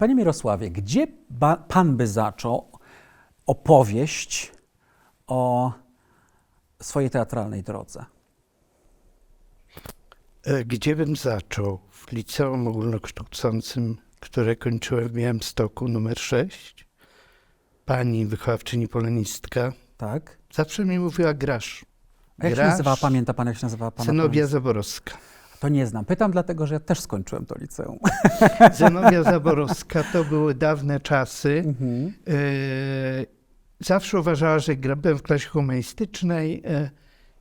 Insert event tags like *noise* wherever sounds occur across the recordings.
Panie Mirosławie, gdzie pan by zaczął opowieść o swojej teatralnej drodze? E, Gdzie bym zaczął? W liceum ogólnokształcącym, które kończyłem w Białymstoku numer 6. Pani wychowawczyni polonistka Tak? zawsze mi mówiła grasz. A jak się Grasz. nazywała, pamięta pan, jak się nazywała pana? Zenobia? Zaborowska. To nie znam. Pytam dlatego, że ja też skończyłem to liceum. *laughs* Zenobia Zaborowska to były dawne czasy. Mhm. E, Zawsze uważała, że gra, byłem w klasie humanistycznej, e,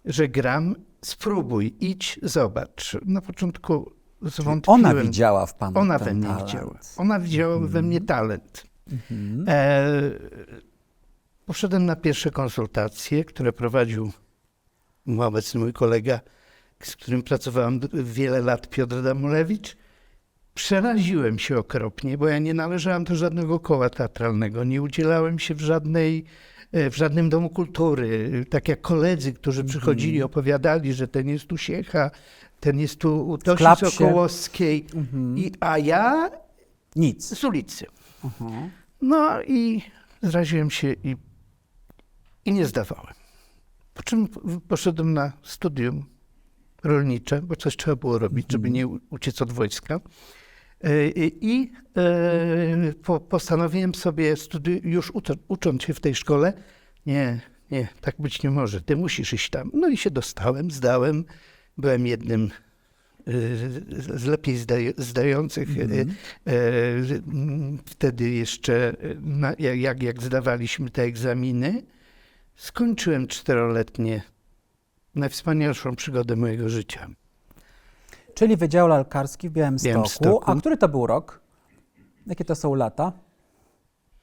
że gram. Spróbuj, idź, zobacz. Na początku zwątpiłem. Ona widziała w panu Ona we mnie talent. widziała. Ona widziała we mnie talent. Mhm. E, poszedłem na pierwsze konsultacje, które prowadził obecny mój kolega, z którym pracowałem wiele lat, Piotr Damulewicz. Przeraziłem się okropnie, bo ja nie należałem do żadnego koła teatralnego, nie udzielałem się w żadnej e, w żadnym domu kultury. Tak jak koledzy, którzy przychodzili, opowiadali, że ten jest tu Siecha, ten jest tu u Tosi. Sokołowskiej, Mhm. i, a ja Nic. z ulicy. Mhm. No i zraziłem się i, i nie zdawałem. Po czym poszedłem na studium rolnicze, bo coś trzeba było robić, żeby nie u- uciec od wojska. E, I e, po, postanowiłem sobie, już uczą- ucząc się w tej szkole, nie, nie, tak być nie może, ty musisz iść tam. No i się dostałem, zdałem, byłem jednym e, z lepiej zdaj- zdających Mhm. Mm, Wtedy jeszcze, jak, jak zdawaliśmy te egzaminy, skończyłem czteroletnie najwspanialszą przygodę mojego życia. Czyli Wydział Lalkarski w Białymstoku. Białymstoku. A który to był rok? Jakie to są lata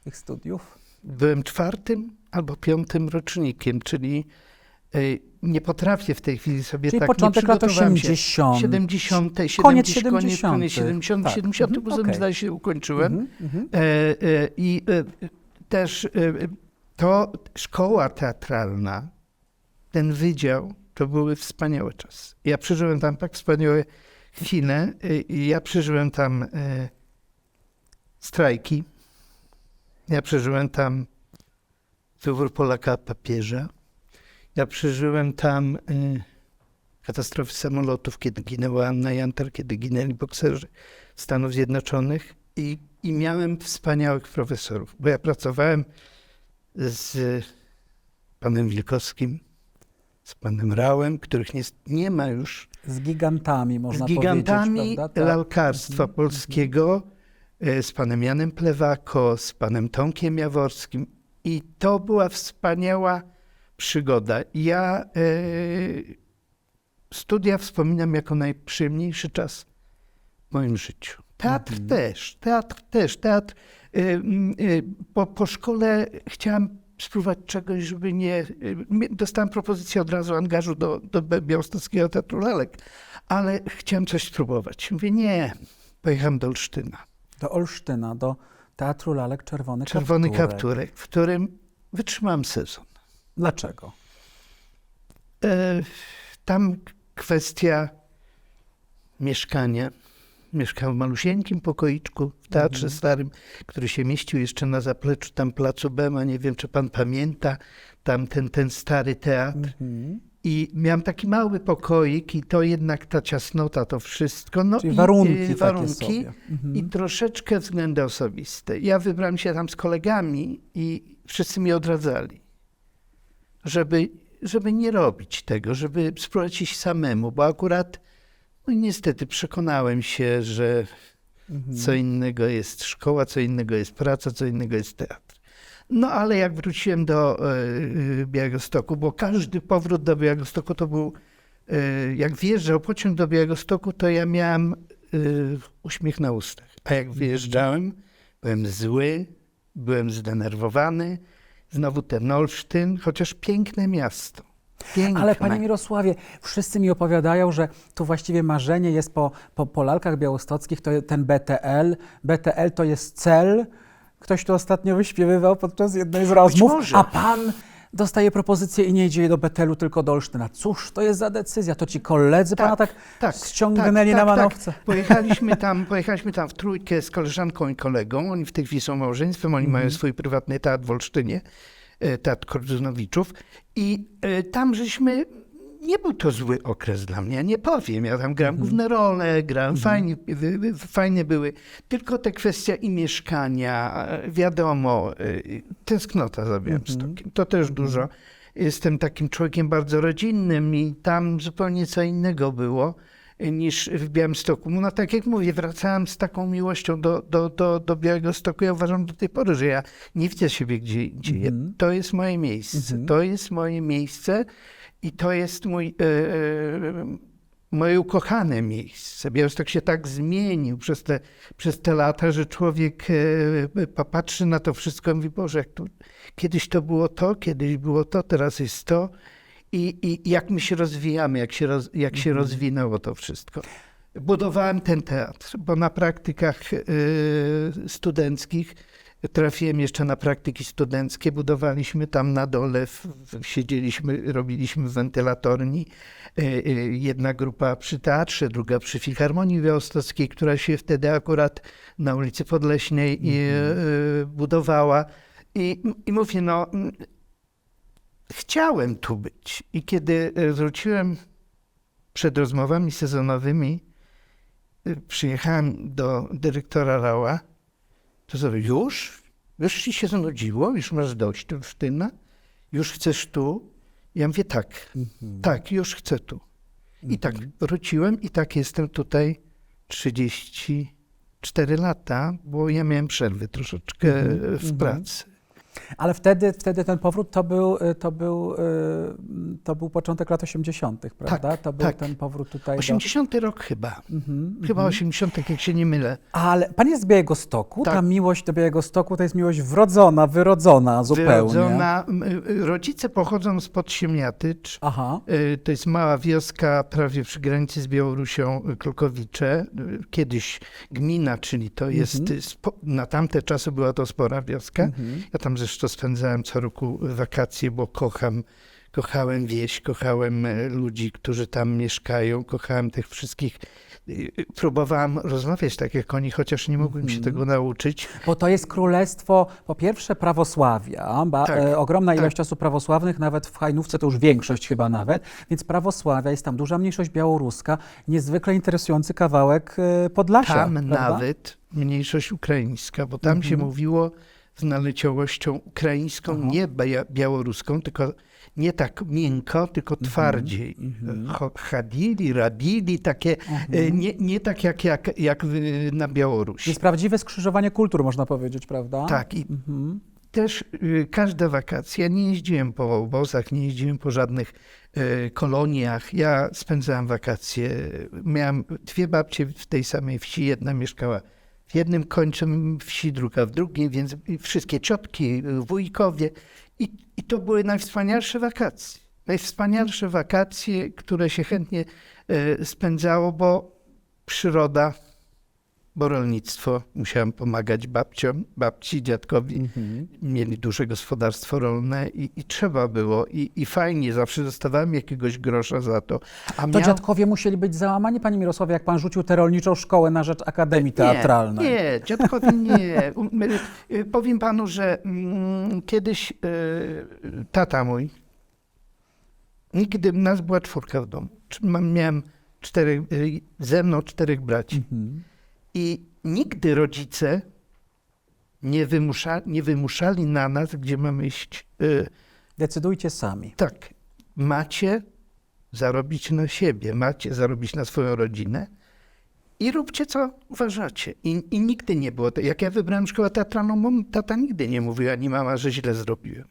tych studiów? Byłem czwartym albo piątym rocznikiem, czyli e, nie potrafię w tej chwili sobie Czyli tak początek nie lat przygotowałem się. 80. 70, Koniec 70, koniec, 70. koniec 70, Tak. 70 Mhm, okay. zdaje się ukończyłem. Mhm, mhm. E, e, I też to szkoła teatralna, ten wydział, to były wspaniałe czasy. Ja przeżyłem tam tak wspaniałe chwile. i Ja przeżyłem tam e, strajki. Ja przeżyłem tam wybór Polaka papieża. Ja przeżyłem tam e, katastrofy samolotów, kiedy ginęła Anna Jantar, kiedy ginęli bokserzy Stanów Zjednoczonych i, i miałem wspaniałych profesorów, bo ja pracowałem z panem Wilkowskim, z panem Rałem, których nie, nie ma już, Z gigantami, można z gigantami powiedzieć. Tak. lalkarstwa Mhm, polskiego, e, z panem Janem Plewako, z panem Tomkiem Jaworskim i to była wspaniała przygoda. Ja e, studia wspominam jako najprzyjemniejszy czas w moim życiu. Teatr Mhm. też, teatr też, teatr. y, po, po szkole chciałam spróbować czegoś, żeby nie... y, Dostałem propozycję od razu angażu do, do Białostockiego Teatru Lalek, ale chciałem coś spróbować. Mówię, nie, pojechałem do Olsztyna. Do Olsztyna, do Teatru Lalek Czerwony, Czerwony Kapturek. kapturek, w którym wytrzymałem sezon. Dlaczego? E, Tam kwestia mieszkania. Mieszkałem w malusieńkim pokoiczku w Teatrze Starym, który się mieścił jeszcze na zapleczu tam Placu Bema. Nie wiem, czy pan pamięta, tam ten, ten stary teatr. Mhm. I miałem taki mały pokoik i to jednak ta ciasnota, to wszystko. No Czyli i, warunki e, warunki. Mhm. i troszeczkę względy osobiste. Ja wybrałem się tam z kolegami i wszyscy mi odradzali, żeby, żeby nie robić tego, żeby spróbować iść samemu, bo akurat no niestety przekonałem się, że Mhm. co innego jest szkoła, co innego jest praca, co innego jest teatr. No ale jak wróciłem do e, e, Białegostoku, bo każdy powrót do Białegostoku to był, e, jak wjeżdżał pociąg do Białegostoku, to ja miałem uśmiech na ustach. A jak wyjeżdżałem, byłem zły, byłem zdenerwowany. Znowu ten Olsztyn, chociaż piękne miasto. Piękne. Ale panie Mirosławie, wszyscy mi opowiadają, że tu właściwie marzenie jest po, po, po lalkach białostockich, to ten BTL. BTL to jest cel. Ktoś to ostatnio wyśpiewywał podczas jednej z rozmów, a pan dostaje propozycję i nie idzie do Betelu, tylko do Olsztyna. Cóż to jest za decyzja? To ci koledzy pana tak tak, ściągnęli na manowce? Tak. Pojechaliśmy, tam, pojechaliśmy tam w trójkę z koleżanką i kolegą. Oni w tej chwili są małżeństwem, oni mają swój prywatny teatr w Olsztynie, Teatr Kordunowiczów. I e, tam żeśmy, nie był to zły okres dla mnie, ja nie powiem. Ja tam grałem główne role, grałem, fajnie, wy- wy- fajne były. Tylko te kwestia i mieszkania, e, wiadomo, e, tęsknota za Białymstokiem. To też dużo. Jestem takim człowiekiem bardzo rodzinnym i tam zupełnie co innego było e, niż w Białymstoku. No tak jak mówię, wracałem z taką miłością do, do, do, do Białego Stoku. Ja uważam do tej pory, że ja nie widzę siebie gdzie indziej. Ja- To jest moje miejsce. To jest moje miejsce i to jest mój, e, e, moje ukochane miejsce. Białystok się tak zmienił przez te, przez te lata, że człowiek e, popatrzy na to wszystko i mówi, Boże, kiedyś to było to, kiedyś było to, teraz jest to. I, i jak my się rozwijamy, jak się, roz, jak się rozwinęło to wszystko. Budowałem ten teatr, bo na praktykach e, studenckich trafiłem jeszcze na praktyki studenckie. Budowaliśmy tam na dole, w, siedzieliśmy, robiliśmy wentylatorni. E, e, Jedna grupa przy teatrze, druga przy Filharmonii Białostockiej, która się wtedy akurat na ulicy Podleśnej e, e, budowała. I, I mówię, no, chciałem tu być. I kiedy e, wróciłem przed rozmowami sezonowymi, y, przyjechałem do dyrektora Rała, to sobie, już? Już ci się znudziło? Już masz dość Olsztyna? Już chcesz tu? Ja mówię, tak, tak, już chcę tu. I tak wróciłem i tak jestem tutaj 34 lata, bo ja miałem przerwy troszeczkę e, w pracy. Ale wtedy, wtedy ten powrót to był, y, to był, y, to był początek lat 80., prawda? to był tak. ten powrót tutaj 80 rok chyba. Mhm, Chyba 80, jak się nie mylę. do... Ale pan jest z Białego Stoku, Tak. ta miłość do Białego Stoku to jest miłość wrodzona, wyrodzona zupełnie. Wyrodzona, y, rodzice pochodzą z Podsiemiatycz. Aha. To jest mała wioska prawie przy granicy z Białorusią, Klukowicze. Kiedyś gmina, czyli to jest, spo, na tamte czasy była to spora wioska. Ja tam zresztą spędzałem co roku wakacje, bo kocham, kochałem wieś, kochałem e, ludzi, którzy tam mieszkają, kochałem tych wszystkich. y, Próbowałem rozmawiać tak jak oni, chociaż nie mogłem się tego nauczyć. Bo to jest królestwo, po pierwsze, prawosławia, ba, Tak, e, ogromna tak. ilość osób prawosławnych, nawet w Hajnówce to już większość chyba nawet, więc prawosławia, jest tam duża mniejszość białoruska, niezwykle interesujący kawałek e, Podlasia. Tam prawda? nawet mniejszość ukraińska, bo tam się mówiło z naleciałością ukraińską, nie bia- białoruską, tylko nie tak miękko, tylko twardziej. Cho- Chadili, rabili, takie, e, nie, nie tak jak, jak, jak na Białorusi. Jest prawdziwe skrzyżowanie kultur, można powiedzieć, prawda? Tak, i też y, każde wakacje, ja nie jeździłem po obozach, nie jeździłem po żadnych y, koloniach. Ja spędzałem wakacje. Miałem dwie babcie w tej samej wsi. Jedna mieszkała w jednym końcu wsi, druga w drugim, więc wszystkie ciotki, wujkowie. I, I to były najwspanialsze wakacje. Najwspanialsze wakacje, które się chętnie y, spędzało, bo przyroda, bo rolnictwo. Musiałem pomagać babciom, babci, dziadkowi. Mhm. Mieli duże gospodarstwo rolne i, i trzeba było. I, I fajnie, zawsze dostawałem jakiegoś grosza za to. A To miał- dziadkowie musieli być załamani, panie Mirosławie, jak pan rzucił tę rolniczą szkołę na rzecz Akademii Teatralnej. Nie, nie dziadkowie nie. *laughs* Y, Powiem panu, że mm, kiedyś y, tata mój, nigdy nas była czwórka w domu. Miałem czterech, y, ze mną czterech braci. Mhm. I nigdy rodzice nie, wymusza, nie wymuszali na nas, gdzie mamy iść. Y, Decydujcie sami. tak, macie zarobić na siebie, macie zarobić na swoją rodzinę i róbcie co uważacie. I, i nigdy nie było. to- Jak ja wybrałem szkołę teatralną, tata nigdy nie mówił, ani mama, że źle zrobiłem.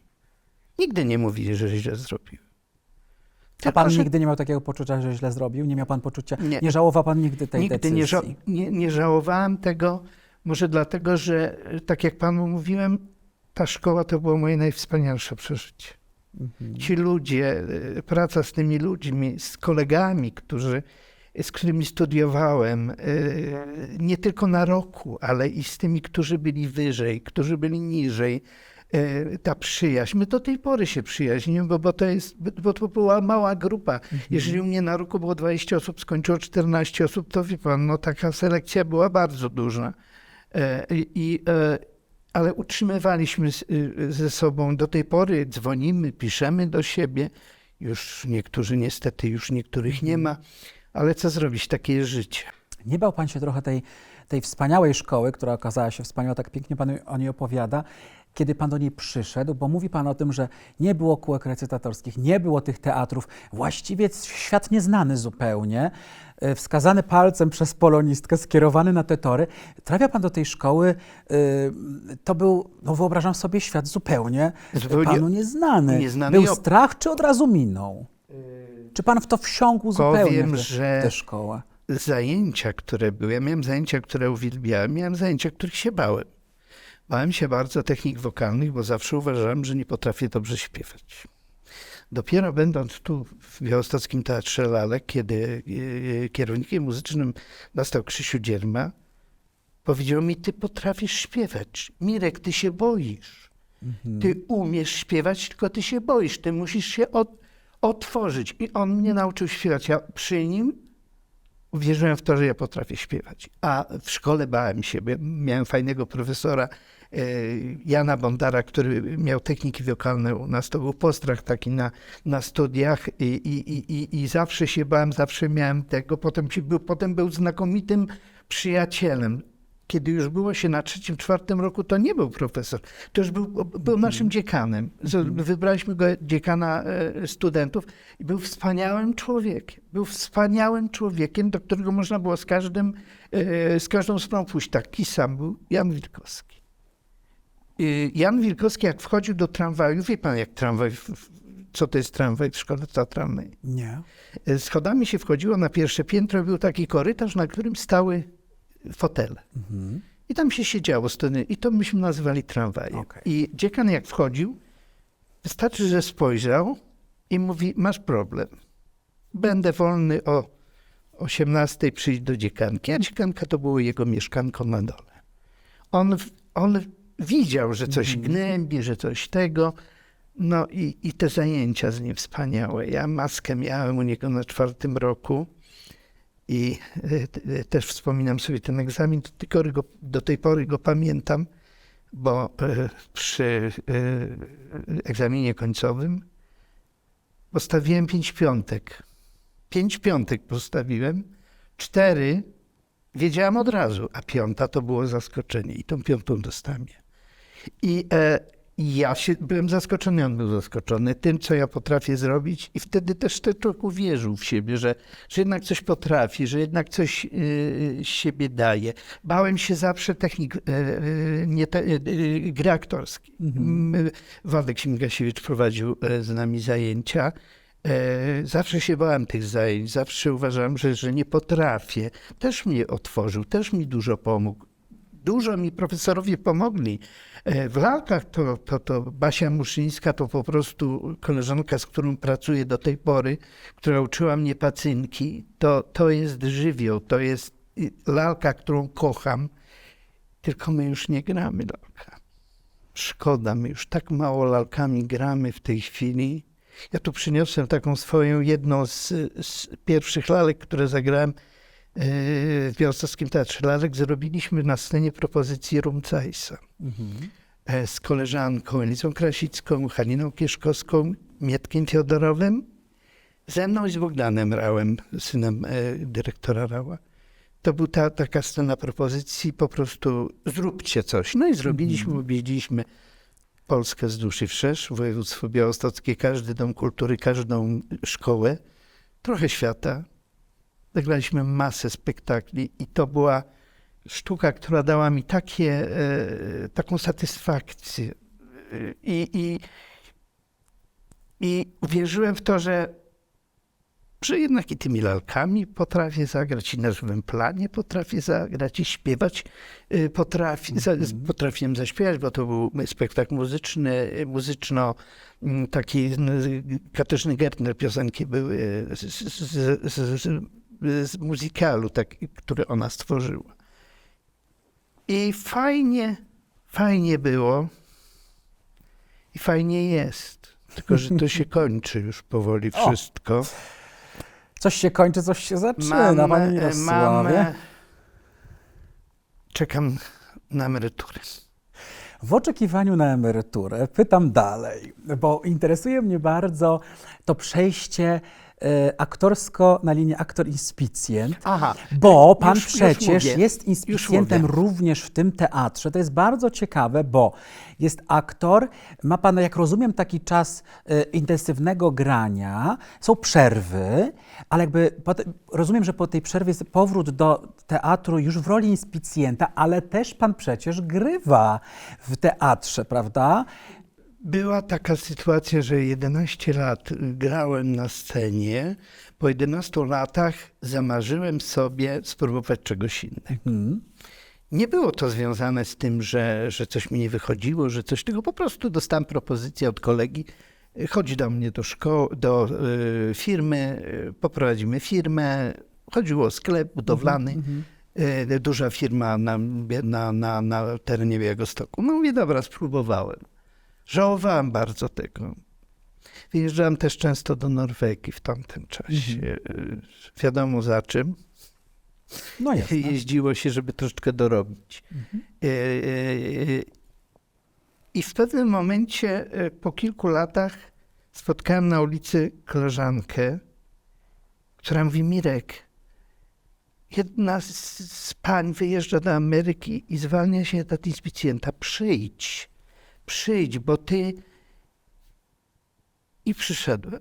Nigdy nie mówili, że źle zrobiłem. A pan nigdy nie miał takiego poczucia, że źle zrobił? Nie miał pan poczucia, nie, Nie. żałował pan nigdy tej Nigdy decyzji? nie, ża nie, nie żałowałem tego, może dlatego, że tak jak panu mówiłem, ta szkoła to było moje najwspanialsze przeżycie. Mhm. Ci ludzie, e, praca z tymi ludźmi, z kolegami, którzy, z którymi studiowałem, e, nie tylko na roku, ale i z tymi, którzy byli wyżej, którzy byli niżej. E, ta przyjaźń. My do tej pory się przyjaźnimy, bo, bo, to, jest, bo to była mała grupa. Jeżeli u mnie na roku było 20 osób, skończyło 14 osób, to wie pan, no taka selekcja była bardzo duża. E, I, i, e, ale utrzymywaliśmy y, ze sobą do tej pory, dzwonimy, piszemy do siebie. Już niektórzy niestety, już niektórych nie ma, ale co zrobić, takie jest życie. Nie bał pan się trochę tej, tej wspaniałej szkoły, która okazała się wspaniała, tak pięknie pan o niej opowiada, kiedy pan do niej przyszedł, bo mówi pan o tym, że nie było kółek recytatorskich, nie było tych teatrów, właściwie świat nieznany zupełnie, e, wskazany palcem przez polonistkę, skierowany na te tory. Trafia pan do tej szkoły, y, to był, no wyobrażam sobie, świat zupełnie, Zupełnie panu nieznany. nieznany Był strach, czy od razu minął? Czy pan w to wsiąkł zupełnie, Powiem, w że- tę szkołę? zajęcia, które były, ja miałem zajęcia, które uwielbiałem, miałem zajęcia, których się bałem. Bałem się bardzo technik wokalnych, bo zawsze uważałem, że nie potrafię dobrze śpiewać. Dopiero będąc tu w Białostockim Teatrze Lalek, kiedy e, kierownikiem muzycznym został Krzysiu Dzierma, powiedział mi, ty potrafisz śpiewać. Mirek, ty się boisz. Ty umiesz śpiewać, tylko ty się boisz. Ty musisz się od, otworzyć. I on mnie nauczył śpiewać. Ja przy nim uwierzyłem w to, że ja potrafię śpiewać. A w szkole bałem się. Miałem fajnego profesora e, Jana Bondara, który miał techniki wokalne u nas. To był postrach taki na, na studiach i, i, i, i, zawsze się bałem, zawsze miałem tego. Potem, był, potem był znakomitym przyjacielem. Kiedy już było się na trzecim, czwartym roku, to nie był profesor. To już był, był naszym dziekanem. Z- Wybraliśmy go dziekana e, studentów i był wspaniałym człowiekiem. Był wspaniałym człowiekiem, do którego można było z każdym, e, z każdą sprawą pójść. Taki sam był Jan Wilkowski. Y, Jan Wilkowski, jak wchodził do tramwaju, wie pan jak tramwaj, co to jest tramwaj w szkole teatralnej? Nie. E, Schodami się wchodziło na pierwsze piętro, był taki korytarz, na którym stały fotele. Mhm. I tam się siedziało sceny i to myśmy nazywali tramwajem. Okej. I dziekan jak wchodził, wystarczy, że spojrzał i mówi, masz problem. Będę wolny o 18 przyjść do dziekanki, a dziekanka to było jego mieszkanko na dole. On, on widział, że coś gnębi, że coś tego. No i, i te zajęcia z nim wspaniałe. Ja maskę miałem u niego na czwartym roku. I e, też wspominam sobie ten egzamin, do tej, pory go, do tej pory go pamiętam, bo e, przy e, egzaminie końcowym postawiłem pięć piątek. Pięć piątek postawiłem, cztery wiedziałam od razu, a piąta to było zaskoczenie i tą piątą dostałem. I e, ja się, byłem zaskoczony, on był zaskoczony tym, co ja potrafię zrobić i wtedy też ten człowiek uwierzył w siebie, że, że jednak coś potrafi, że jednak coś y, z siebie daje. Bałem się zawsze technik, y, y, nie te, y, y, gry aktorskiej. My- Waldek Simgasiewicz prowadził z nami zajęcia. Zawsze się bałem tych zajęć, zawsze uważałem, że, że nie potrafię. Też mnie otworzył, też mi dużo pomógł dużo mi profesorowie pomogli. E, W lalkach to, to, to Basia Muszyńska to po prostu koleżanka, z którą pracuję do tej pory, która uczyła mnie pacynki. To, to jest żywioł, to jest lalka, którą kocham, tylko my już nie gramy lalka. Szkoda, my już tak mało lalkami gramy w tej chwili. Ja tu przyniosłem taką swoją jedną z, z pierwszych lalek, które zagrałem w Białostockim Teatrze Lalek. Zrobiliśmy na scenie propozycję Rumcajsa Mhm. e, z koleżanką Elizą Krasicką, Haliną Kieszkowską, Mietkiem Fiodorowym, ze mną i z Bogdanem Rałem, synem e, dyrektora Rała. To była ta, taka scena propozycji, po prostu zróbcie coś. No i zrobiliśmy, objeździliśmy Polskę z duszy wszerz, województwo białostockie, każdy dom kultury, każdą szkołę, trochę świata. Zagraliśmy masę spektakli i to była sztuka, która dała mi takie, e, taką satysfakcję. I, i, I uwierzyłem w to, że, że jednak i tymi lalkami potrafię zagrać, i na żywym planie potrafię zagrać, i śpiewać e, potrafię, za, potrafiłem zaśpiewać, bo to był spektakl muzyczny, e, muzyczno taki Katarzyny Gertner piosenki były z, z, z, z, z, muzykalu, tak, który ona stworzyła. I fajnie, fajnie było. I fajnie jest. Tylko, że to się *laughs* kończy już powoli O. wszystko. Coś się kończy, coś się zaczyna, panie e, Mirosławie. Czekam na emeryturę. W oczekiwaniu na emeryturę pytam dalej, bo interesuje mnie bardzo to przejście e, aktorsko na linię aktor-inspicjent. Bo pan Już- już przecież mówię. jest inspicjentem również w tym teatrze. To jest bardzo ciekawe, bo jest aktor, ma pan, jak rozumiem, taki czas e, intensywnego grania, są przerwy, ale jakby rozumiem, że po tej przerwie jest powrót do teatru już w roli inspicjenta, ale też pan przecież grywa w teatrze, prawda? Była taka sytuacja, że 11 lat grałem na scenie. Po 11 latach zamarzyłem sobie spróbować czegoś innego. Nie było to związane z tym, że, że coś mi nie wychodziło, że coś tego. Po prostu dostałem propozycję od kolegi. Chodź do mnie do szkoły, do y, firmy, y, poprowadzimy firmę. Chodziło o sklep budowlany. y, Duża firma na, na, na, na terenie Białegostoku. No mówię, dobra, spróbowałem. Żałowałem bardzo tego. Wyjeżdżałem też często do Norwegii w tamtym czasie. Y, Wiadomo za czym. No jest. Jeździło się, żeby troszeczkę dorobić. E, e, I w pewnym momencie, po kilku latach, spotkałem na ulicy koleżankę, która mówi: Mirek, jedna z, z pań wyjeżdża do Ameryki i zwalnia się etat inspicjenta. Przyjdź, przyjdź, bo ty. I przyszedłem.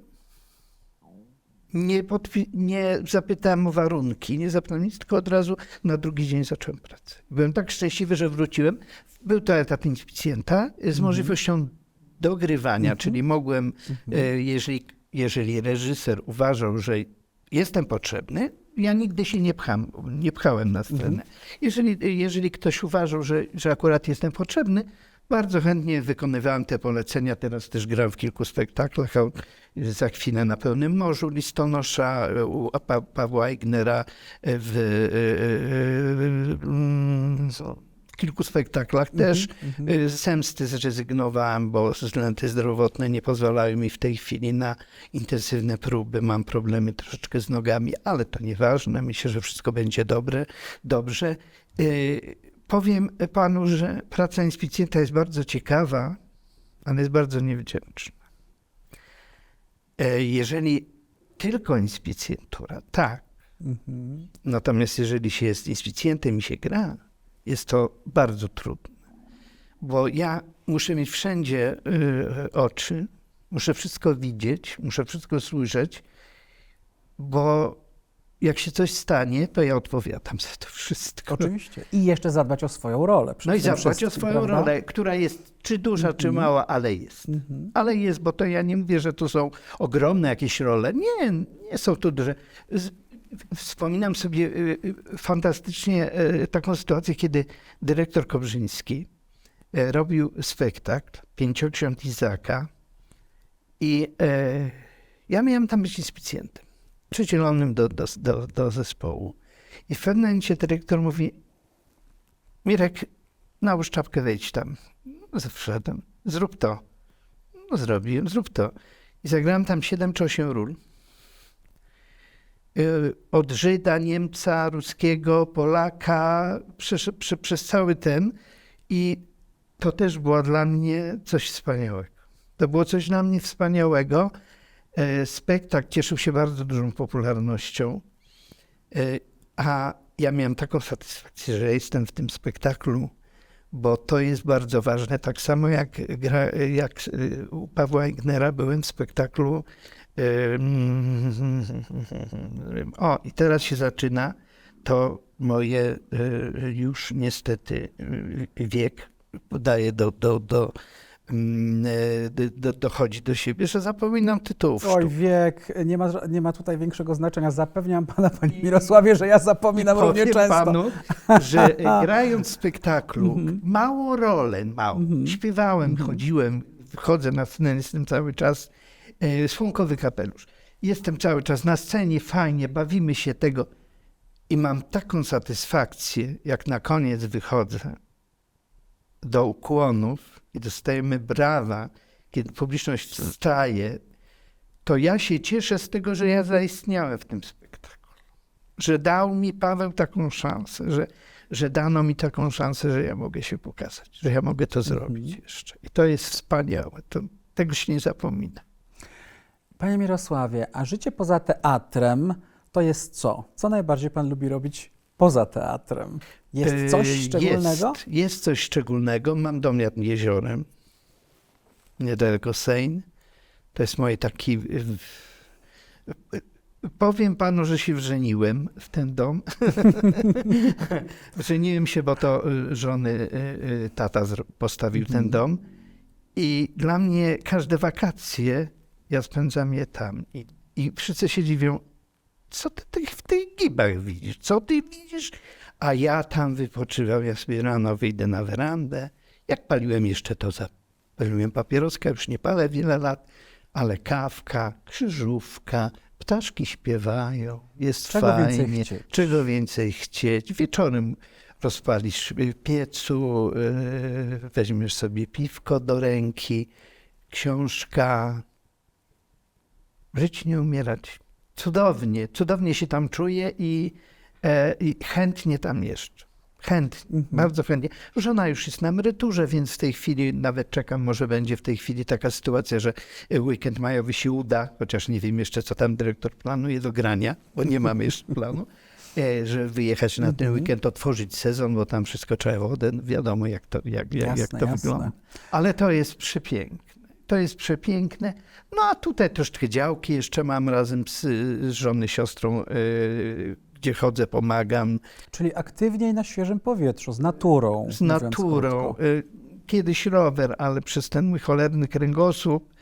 Nie, podpi- nie zapytałem o warunki, nie zapytałem nic, tylko od razu na drugi dzień zacząłem pracę. Byłem tak szczęśliwy, że wróciłem. Był to etap inspicjenta z możliwością dogrywania, czyli mogłem, e, jeżeli, jeżeli reżyser uważał, że jestem potrzebny, ja nigdy się nie, pcham, nie pchałem na scenę. Jeżeli, jeżeli ktoś uważał, że, że akurat jestem potrzebny, bardzo chętnie wykonywałem te polecenia. Teraz też gram w kilku spektaklach. Za chwilę na pełnym morzu listonosza u pa Pawła Ignera w, mm, w kilku spektaklach też. Z Zemsty zrezygnowałem, bo względy zdrowotne nie pozwalają mi w tej chwili na intensywne próby. Mam problemy troszeczkę z nogami, ale to nieważne. Myślę, że wszystko będzie dobre, dobrze. Powiem panu, że praca inspicjenta jest bardzo ciekawa, ale jest bardzo niewdzięczna. E, Jeżeli tylko inspicjentura, tak. Natomiast jeżeli się jest inspicjentem i się gra, jest to bardzo trudne. Bo ja muszę mieć wszędzie y, oczy, muszę wszystko widzieć, muszę wszystko słyszeć, bo jak się coś stanie, to ja odpowiadam za to wszystko. Oczywiście. I jeszcze zadbać o swoją rolę. No i zadbać o swoją prawda? Mhm. rolę, która jest czy duża, czy mała, ale jest. Ale jest, bo to ja nie mówię, że to są ogromne jakieś role. Nie, nie są to duże. Wspominam sobie y, y, fantastycznie y, taką sytuację, kiedy dyrektor Kobrzyński robił spektakl Pięcioksiąg Izaka i ja miałem tam być inspicjentem, przydzielonym do, do, do, do zespołu. I w pewnym momencie dyrektor mówi, Mirek, nałóż czapkę, wejdź tam. No, wszedłem. Zrób to. No, zrobiłem, zrób to. I zagrałem tam siedem czy osiem ról. Yy, Od Żyda, Niemca, Ruskiego, Polaka, przez, przez, przez cały ten. I to też było dla mnie coś wspaniałego. To było coś dla mnie wspaniałego. E, Spektakl cieszył się bardzo dużą popularnością. E, A ja miałem taką satysfakcję, że jestem w tym spektaklu, bo to jest bardzo ważne. Tak samo jak, gra, jak y, u Pawła Ignera byłem w spektaklu. *laughs* O, i teraz się zaczyna to moje już niestety wiek podaje do, do, do, do, do, dochodzi do siebie, że zapominam tytułów. Oj, sztuk. wiek, nie ma, nie ma tutaj większego znaczenia. Zapewniam pana, panie Mirosławie, że ja zapominam równie często. panu, że *laughs* grając w spektaklu, mało rolę, mało. Śpiewałem, chodziłem, chodzę na scenę, jestem cały czas e, słonkowy kapelusz. Jestem cały czas na scenie, fajnie, bawimy się tego i mam taką satysfakcję, jak na koniec wychodzę do ukłonów i dostajemy brawa kiedy publiczność staje, to ja się cieszę z tego, że ja zaistniałem w tym spektaklu. Że dał mi Paweł taką szansę, że, że dano mi taką szansę, że ja mogę się pokazać, że ja mogę to zrobić jeszcze. I to jest wspaniałe. To, tego się nie zapomina. Panie Mirosławie, a życie poza teatrem to jest co? Co najbardziej pan lubi robić poza teatrem? Jest coś Yy, szczególnego? Jest, jest coś szczególnego. Mam dom nad jeziorem, niedaleko Sejn. To jest moje taki... Powiem panu, że się wrzeniłem w ten dom. *laughs* wrzeniłem się, bo to yy, żony yy, yy, tata postawił ten dom. I dla mnie każde wakacje ja spędzam je tam. I, i wszyscy się dziwią, co ty, ty w tych gibach widzisz? Co ty widzisz? A ja tam wypoczywam, ja sobie rano wyjdę na werandę. Jak paliłem jeszcze to, zapaliłem papieroska, już nie palę wiele lat, ale kawka, krzyżówka, ptaszki śpiewają, jest Czego fajnie. więcej? Czego więcej chcieć? Wieczorem rozpalisz w piecu, yy, weźmiesz sobie piwko do ręki, książka. Żyć nie umierać. Cudownie, cudownie się tam czuję i, e, i chętnie tam jeszcze. Chętnie, Mhm. bardzo chętnie. Żona już jest na emeryturze, więc w tej chwili nawet czekam, może będzie w tej chwili taka sytuacja, że weekend majowy się uda, chociaż nie wiem jeszcze, co tam dyrektor planuje do grania, bo nie mamy jeszcze *laughs* planu, e, że wyjechać na ten Mhm. weekend, otworzyć sezon, bo tam wszystko trzeba wodę. Wiadomo, jak to, jak, jak, jak Jasne, to jasne. wygląda. Ale to jest przepiękne. To jest przepiękne. No a tutaj troszkę działki jeszcze mam razem z, z żony, siostrą, yy, gdzie chodzę, pomagam. Czyli aktywniej na świeżym powietrzu, z naturą. Z naturą. Yy, kiedyś rower, ale przez ten mój cholerny kręgosłup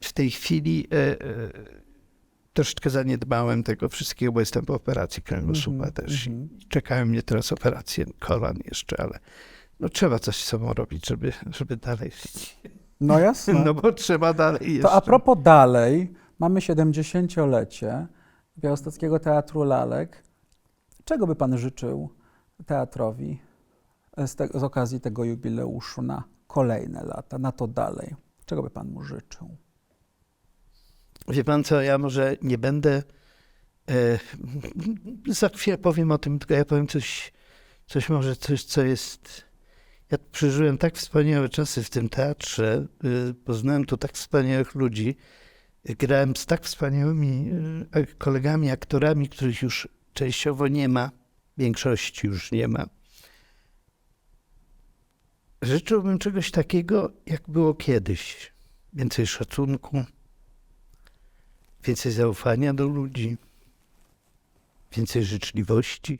w tej chwili yy, troszeczkę zaniedbałem tego wszystkiego, bo jestem po operacji kręgosłupa Mhm, też. mhm. Czekają mnie teraz operacje kolan jeszcze, ale no, trzeba coś z sobą robić, żeby, żeby dalej... No jasne. *laughs* No bo trzeba dalej jeszcze. To a propos dalej, mamy 70-lecie Białostockiego Teatru Lalek. Czego by pan życzył teatrowi z, te, z okazji tego jubileuszu na kolejne lata, na to dalej? Czego by pan mu życzył? Wie pan co, ja może nie będę. E, za chwilę powiem o tym, tylko ja powiem coś, coś może, coś, co jest. Ja przeżyłem tak wspaniałe czasy w tym teatrze, y, poznałem tu tak wspaniałych ludzi, y, grałem z tak wspaniałymi y, kolegami, aktorami, których już częściowo nie ma, większości już nie ma. Życzyłbym czegoś takiego, jak było kiedyś. Więcej szacunku, więcej zaufania do ludzi, więcej życzliwości,